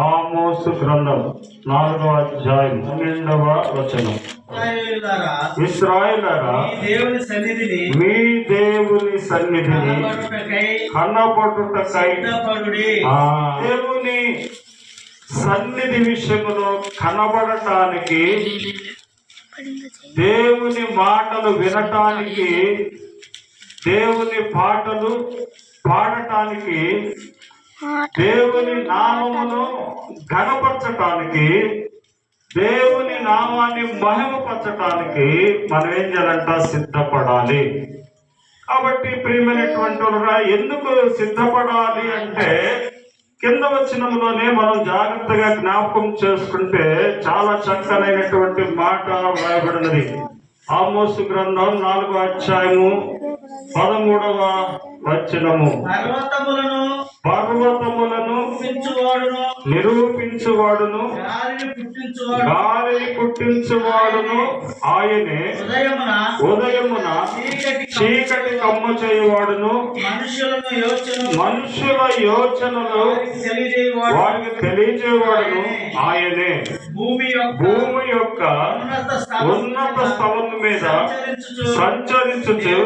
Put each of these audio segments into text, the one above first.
ఆమోసు గ్రంథం నాలుగవ అధ్యాయం పన్నెండవ వచనం ఇస్రాయేలరా దేవుని సన్నిధిని మీ దేవుని సన్నిధిని. ఆ దేవుని సన్నిధి విషయములో కనబడటానికి దేవుని మాటలు వినటానికి దేవుని పాటలు పాడటానికి దేవుని నామమును ఘనపరచటానికి దేవుని నామాన్ని మహిమపరచటానికి మనం ఏం చేయాలంట? సిద్ధపడాలి. కాబట్టి ప్రియమైనటువంటి ఎందుకు సిద్ధపడాలి అంటే కింద వచ్చినంలోనే మనం జాగ్రత్తగా జ్ఞాపకం చేసుకుంటే చాలా చక్కనైనటువంటి మాట వ్రాయబడినది. ఆమోసు గ్రంథం నాలుగో అధ్యాయము పదమూడవ వచనము. పర్వతములను పుట్టించువాడును నిరూపించువాడును. గాలిని పుట్టించువాడు. గాలిని పుట్టించువాడును. ఆయనే ఉదయమున చీకటి కమ్మ చేయువాడును. మనుషుల యోచనలు వారికి తెలియజేవాడును ఆయనే భూమి యొక్క భూమి యొక్క ఉన్నత స్థలం మీద సంచరించుచు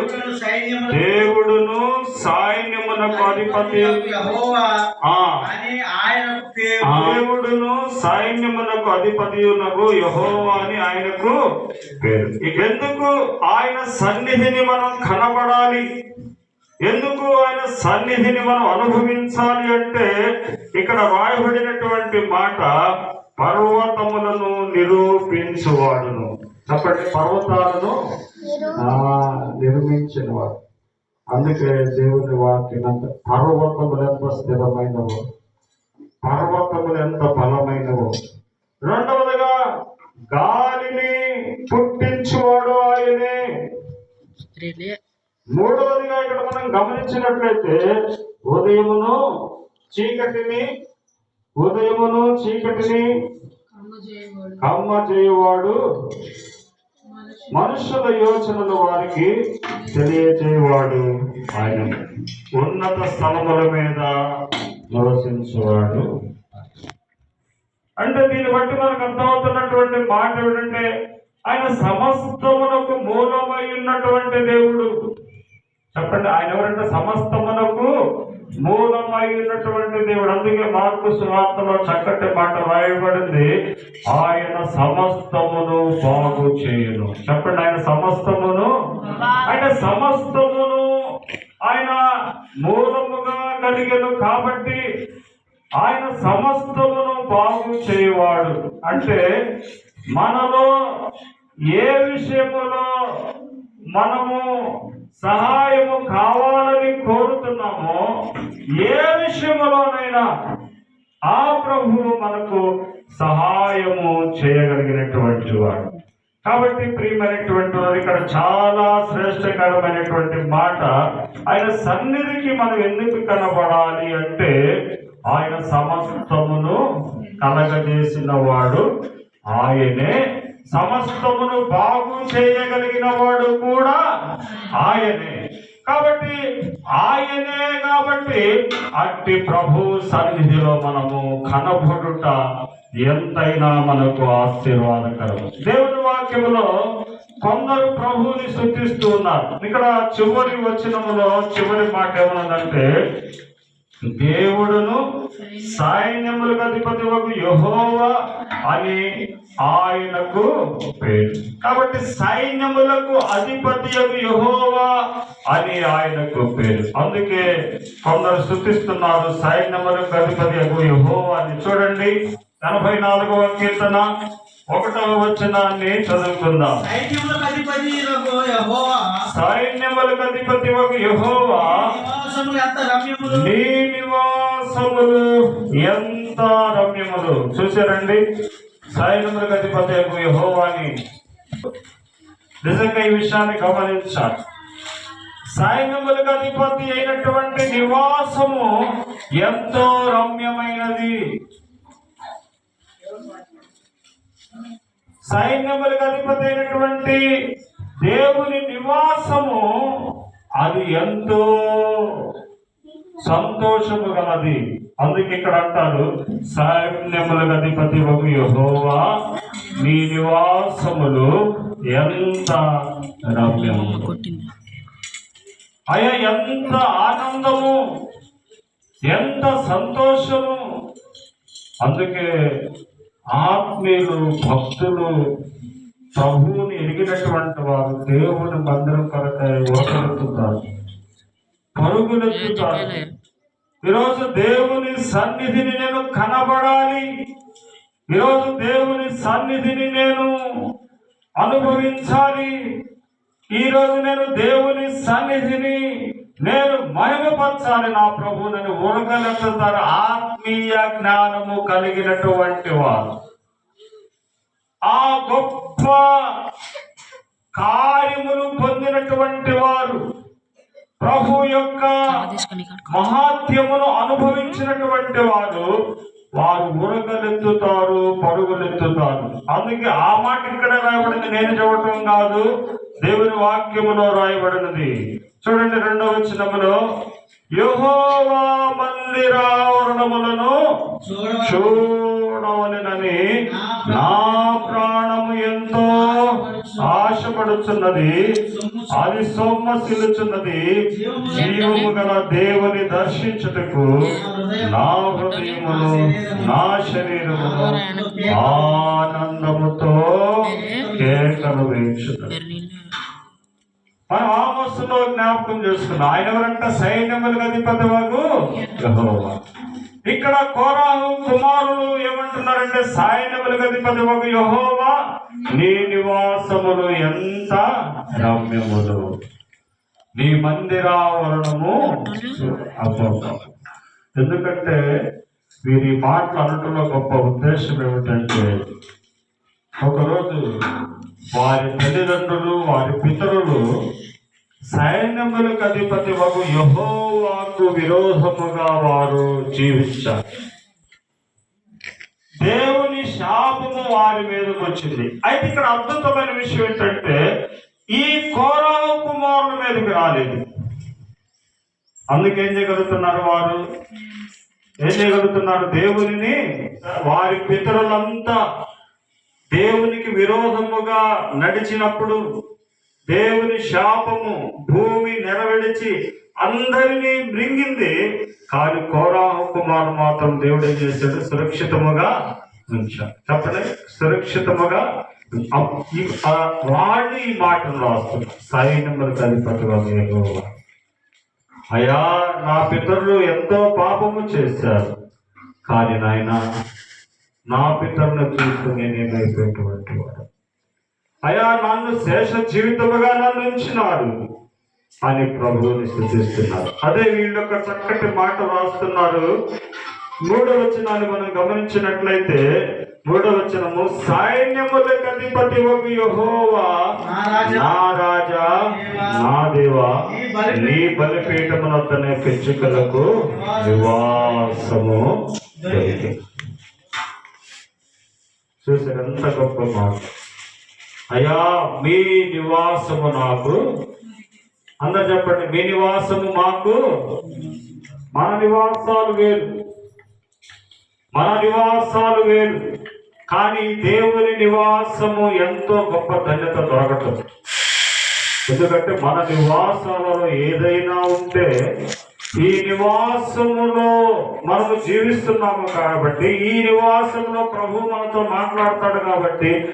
సైన్యములకు దేవుడును సైన్యమునకు అధిపతి దేవుడును సైన్యమునకు అధిపతియునకు యహోవా అని ఆయనకు పేరు. ఎందుకు ఆయన సన్నిధిని మనం కనబడాలి? ఎందుకు ఆయన సన్నిధిని మనం అనుభవించాలి అంటే ఇక్కడ రాయబడినటువంటి మాట పర్వతములను నిరూపించువాడును. చెప్పండి పర్వతాలను? నిర్మించినవాడు. అందుకే దేవుని వాక్యం అంత పర్వతములు ఎంత స్థిరమైనవో పర్వతములు ఎంత బలమైనవో. రెండవదిగా గాలిని పుట్టించువాడు ఆయనే. మూడవదిగా ఇక్కడ మనం గమనించినట్లయితే ఉదయమును చీకటిని ఉదయమును చీకటిని కమ్మ చేయువాడు మనుషుల యోచనలు వారికి తెలియజేవాడు ఆయన. ఉన్నత స్థలముల మీద నివసించేవాడు. అంటే దీన్ని బట్టి మనకు అర్థమవుతున్నటువంటి మాట ఏమిటంటే ఆయన సమస్తమునకు మూలమై ఉన్నటువంటి దేవుడు. చెప్పండి ఆయన ఎవరంటే సమస్తమునకు మూలమైనటువంటి దేవుడు అందుకే మార్పు సువార్తలో చక్కటి మాట రాయబడింది. ఆయన సమస్తమును బాగు చేయను. చెప్పండి ఆయన సమస్తమును? ఆయన సమస్తమును ఆయన మూలముగా కలిగను కాబట్టి ఆయన సమస్తమును బాగు చేయవాడు. అంటే మనలో ఏ విషయములో మనము సహాయము కావాలని కోరుతున్నామో ఏ విషయంలోనైనా ఆ ప్రభువు మనకు సహాయము చేయగలిగినటువంటి వాడు. కాబట్టి ప్రియమైనటువంటి వారు ఇక్కడ చాలా శ్రేష్టకరమైనటువంటి మాట ఆయన సన్నిధికి మనం ఎందుకు కనబడాలి అంటే ఆయన సమస్తమును కలగజేసిన వాడు ఆయనే సమస్తమును బాగు చేయగలిగిన వాడు కూడా ఆయనే. కాబట్టి ఆయనే కాబట్టి అట్టి ప్రభు సన్నిధిలో మనము కనబడుట ఎంతైనా మనకు ఆశీర్వాదకరం. దేవుని వాక్యములో కొందరు ప్రభువుని స్థుతిస్తూ ఉన్నారు. ఇక్కడ చివరి వచనములో చివరి మాట ఏమన్నదంటే దేవుడును సైన్యములకు అధిపతి ఒక యహోవా అని ఆయనకు పేరు. కాబట్టి సైన్యములకు అధిపతి యొక్క యహోవా అని ఆయనకు పేరు. అందుకే కొందరు స్థుతిస్తున్నారు సైన్యములకు అధిపతి యొక్క యహోవా అని. చూడండి ఎనభై నాలుగవ కీర్తన. ఒకటవ వచనాన్ని చదువుకుందాం. సైన్యములకు అధిపతి యెహోవా. సైన్యములకు అధిపతి ఒక యహోవా. నివాసములు ఎంత రమ్యములు? నీ నివాసములు ఎంత రమ్యములు? చూసారండి సైన్యములకు అధిపతి యొక్క యెహోవాని. నిజంగా ఈ విషయాన్ని గమనించాలి. సైన్యములకు అధిపతి అయినటువంటి నివాసము ఎంతో రమ్యమైనది. సైన్యములకు అధిపతి అయినటువంటి దేవుని నివాసము అది ఎంతో సంతోషము గలది. అందుకే ఇక్కడ అంటారు సైన్యములకు అధిపతి యహోవా నీ నివాసములు ఎంత రమ్యము. అయ్యా ఎంత ఆనందము ఎంత సంతోషము. అందుకే ఆత్మీయులు భక్తులు ప్రభువుని ఎరిగినటువంటి వారు దేవుని మందిరం కొరకై ఓటెత్తుతారు పరుగులెత్తుతారు ఈరోజు దేవుని సన్నిధిని నేను కనబడాలి. ఈరోజు దేవుని సన్నిధిని నేను అనుభవించాలి. ఈరోజు నేను దేవుని సన్నిధిని నేను మహిమపరచాలి నా ప్రభు నేను ఉరగలెత్తుతారు ఆత్మీయ జ్ఞానము కలిగినటువంటి వారు. ఆ గొప్ప కార్యములు పొందినటువంటి వారు ప్రభు యొక్క మహాత్యమును అనుభవించినటువంటి వారు వారు ఉరకలెత్తుతారు పరుగులెత్తుతారు. అందుకే ఆ మాట ఇక్కడ రాయబడింది. నేను చెప్పటం కాదు. దేవుని వాక్యములో రాయబడినది. చూడండి రెండవ వచనములో యహోవా మందిరావరణములను చూడవలెను. చూడవలెనని నా ప్రాణము ఎంతో ఆశపడుచున్నది. అది సొమ్మసిల్లుచున్నది. జీవము గల దేవుని దర్శించుటకు నా హృదయమును నా శరీరమును ఆనందముతో కేకలు వేయించుతుంది మనం ఆమోసులో జ్ఞాపకం చేసుకున్నాం ఆయన ఎవరంట సైన్యములకు అధిపతి వాగు ఇక్కడ కోరాహు కుమారులు ఏమంటున్నారంటే సైన్యములకు అధిపతి వాగు యెహోవా నీ నివాసములు ఎంత రమ్యములు. నీ మందిరావరణము ఎందుకంటే వీరి మాటలు అనటంలో గొప్ప ఉద్దేశం ఏమిటంటే ఒకరోజు వారి తల్లిదండ్రులు వారి పితరులు సైన్యములకు అధిపతి వగు యహోవాకు విరోధముగా వారు జీవించారు. దేవుని శాపము వారి మీదకి వచ్చింది. అయితే ఇక్కడ అద్భుతమైన విషయం ఏంటంటే ఈ కోరవ కుమారుల మీదకి రాలేదు. అందుకేం చేయగలుగుతున్నారు వారు? ఏం చేయగలుగుతున్నారు? దేవునిని వారి పితరులంతా దేవునికి విరోధముగా నడిచినప్పుడు దేవుని శాపము భూమి నెరవేడిచి అందరినీ మృంగింది. కానీ కోరాహ కుమార్ మాత్రం దేవుడు ఏం చేశాడు? సురక్షితముగా ఉంచాడు. చెప్పండి. సురక్షితముగా అప్- ఈ- వాళ్ళు ఈ మాటను రాస్తున్నారు. సైన్యములకు అధిపతిగా యెహోవా. అయ్యా నా పితరులు ఎంతో పాపము చేశారు. కానీ నాయన నా పితరులను చూస్తూ నేనేమైపోయినటువంటి వాడు? అయా నన్ను శేష జీవితముగా నన్ను ఉంచినాడు అని ప్రభువుని స్థుతిస్తున్నారు. అదే వీళ్ళు ఒక చక్కటి మాట రాస్తున్నారు. మూడవ వచనాన్ని మనం గమనించినట్లయితే మూడవ వచనము సైన్యములకు అధిపతి ఒక యెహోవా నా రాజా, నా రాజా నా దేవా నీ బలిపీఠమునొద్దనే పిచ్చుకలకు నివాసము దొరికింది. చూసారు ఎంత గొప్ప మాట. అయ్యా మీ నివాసము నాకు. అందరు చెప్పండి మీ నివాసము మాకు. మన నివాసాలు వేరు. మన నివాసాలు వేరు. కానీ దేవుని నివాసము ఎంతో గొప్ప ధన్యత దొరకటం. ఎందుకంటే మన నివాసాలలో ఏదైనా ఉంటే ఈ నివాసములో మనము జీవిస్తున్నాము కాబట్టి ఈ నివాసంలో ప్రభు మనతో మాట్లాడతాడు కాబట్టి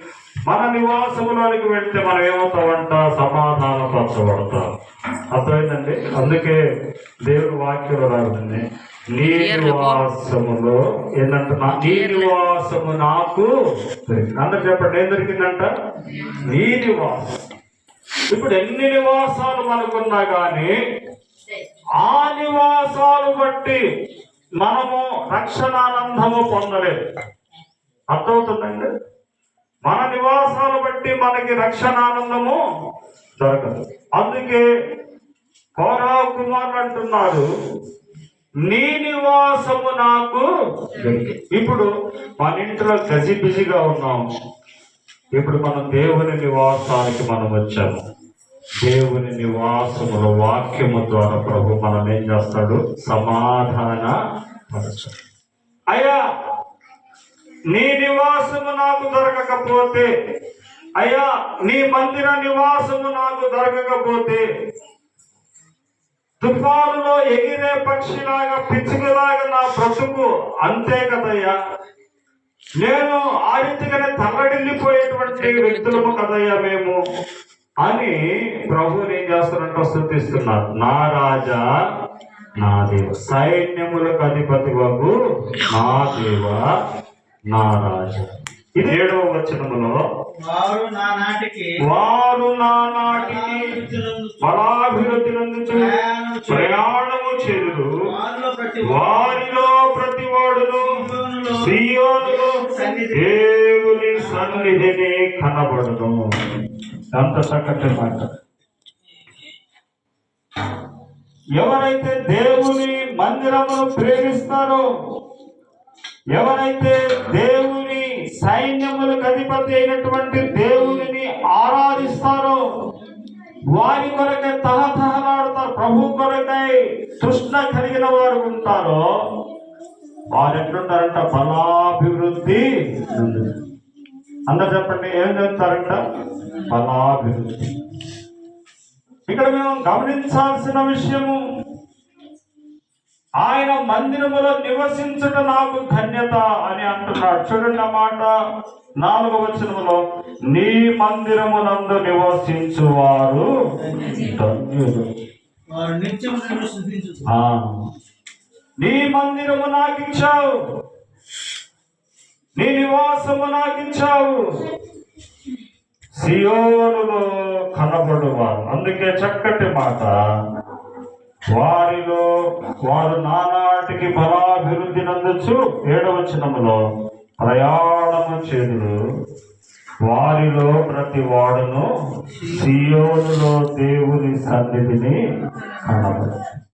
మన నివాసములోనికి వెళ్తే మనం ఏమవుతామంట? సమాధానపరచబడతాం అర్థమైందండి? అందుకే దేవుని వాక్యం రాదండి నీ నివాసములో ఏంటంటే నా నివాసము నాకు. అందరు చెప్పండి ఏం దొరికిందంట? నీ నివాసం. ఇప్పుడు ఎన్ని నివాసాలు మనకున్నా కానీ ఆ నివాసాలు బట్టి మనము రక్షణానందము పొందలేదు. అర్థమవుతుందండి మన నివాసాలు బట్టి మనకి రక్షణానందము దొరకదు అందుకే కోరా కుమార్ అంటున్నారు నీ నివాసము నాకు ఇప్పుడు మన ఇంట్లో గజి బిజీగా ఉన్నాము ఇప్పుడు మనం దేవుని నివాసానికి మనం వచ్చాము దేవుని నివాసముల వాక్యము ద్వారా ప్రభు మనం ఏం చేస్తాడు? సమాధాన అయ్యా నీ నివాసము నాకు దొరకకపోతే అయ్యా నీ మందిర నివాసము నాకు దొరకకపోతే తుఫానులో ఎగిరే పక్షిలాగా పిచ్చుకలాగా నా బ్రతుకు అంతే కదయ్యా. నేను ఆ రీతిగానే తల్లడిల్లిపోయేటువంటి వ్యక్తులము కదయ్యా మేము. అని ప్రభుని ఏం చేస్తారంటే స్థుతిస్తున్నారు. నా రాజా నా దేవ సైన్యములకు అధిపతి బాబు నా దేవ నా రాజా ఏడవ వచనములో వారు నా నాటికి వారు నా నాటికి బలాభివృద్ధి ప్రయాణము చెరుదు వారిలో ప్రతి వారిలో ప్రతి వాడును దేవుని సన్నిధిని కనబడును. ఎంత చక్కటి మాట. ఎవరైతే దేవుని మందిరమును ప్రేమిస్తారో ఎవరైతే దేవుని సైన్యములకు అధిపతి అయినటువంటి దేవుని ఆరాధిస్తారో వారి కొరకై తహతహలాడుతారు ప్రభు కొరకై తృష్ణ కలిగిన వారు ఉంటారో వారు ఎట్లుంటారంట? బలాభివృద్ధి అందరు చెప్పండి ఏం చెప్తారంట? బలాభివృద్ధి. ఇక్కడ మేము గమనించాల్సిన విషయము ఆయన మందిరములో నివసించుట నాకు ధన్యత అని అంటున్నాడు. చూడండి మాట. నాలుగవ వచనములో నీ మందిరమునందు నివసించువారు ధన్యులు. వారు నీ మందిరము నాకు ఇచ్చావు నీ నివాసము నాకు ఇచ్చావు సియోనులో కనబడువారు. అందుకే చక్కటి మాట. వారిలో వారు నానాటికి బలాభివృద్ధి నందచ్చు ఏడవచనములో ప్రయాణము చేదులు వారిలో ప్రతి వాడును సియోనులో దేవుని సన్నిధిని కనబడు.